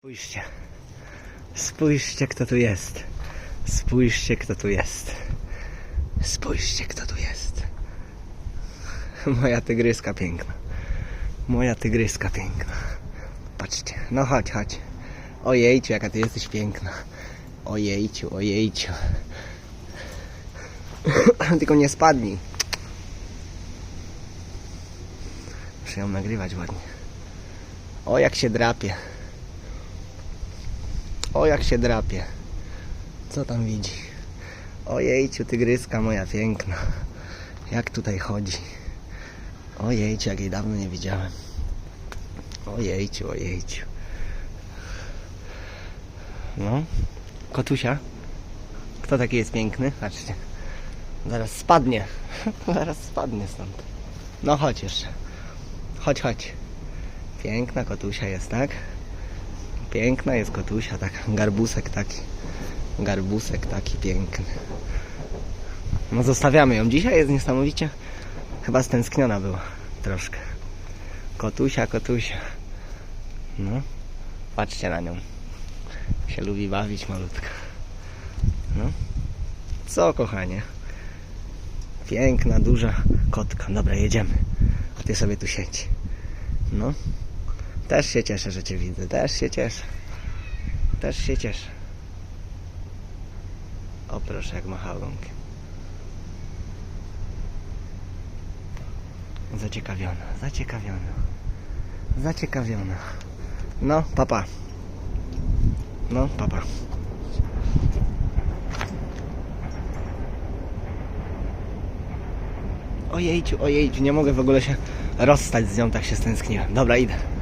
Spójrzcie. Spójrzcie, kto tu jest. Spójrzcie, kto tu jest. Spójrzcie, kto tu jest. Moja tygryska piękna. Moja tygryska piękna. Patrzcie. No chodź, chodź. Ojejciu, jaka ty jesteś piękna. Ojejciu, ojejciu. Tylko nie spadnij. Muszę ją nagrywać ładnie. O, jak się drapie. O, jak się drapie. Co tam widzi? Ojejciu, tygryska moja piękna. Jak tutaj chodzi? Ojejciu, jak jej dawno nie widziałem. Ojejciu, ojejciu. No, kotusia. Kto taki jest piękny? Patrzcie. Zaraz spadnie. Zaraz spadnie stąd. No chodź jeszcze. Chodź, chodź. Piękna kotusia jest, tak? Piękna jest kotusia, tak. Garbusek taki. Garbusek taki piękny. No zostawiamy ją. Dzisiaj jest niesamowicie. Chyba stęskniona była. Troszkę. Kotusia, kotusia. No. Patrzcie na nią. Się lubi bawić malutka. No. Co kochanie? Piękna, duża kotka. Dobra, jedziemy. A ty sobie tu siedź. No. Też się cieszę, że Cię widzę. Też się cieszę. Też się cieszę. O proszę, jak macha ogonkiem. Zaciekawiona, zaciekawiona. Zaciekawiona. No, papa. No, papa. Ojejciu, ojejciu, nie mogę w ogóle się rozstać z nią, tak się stęskniłem. Dobra, idę.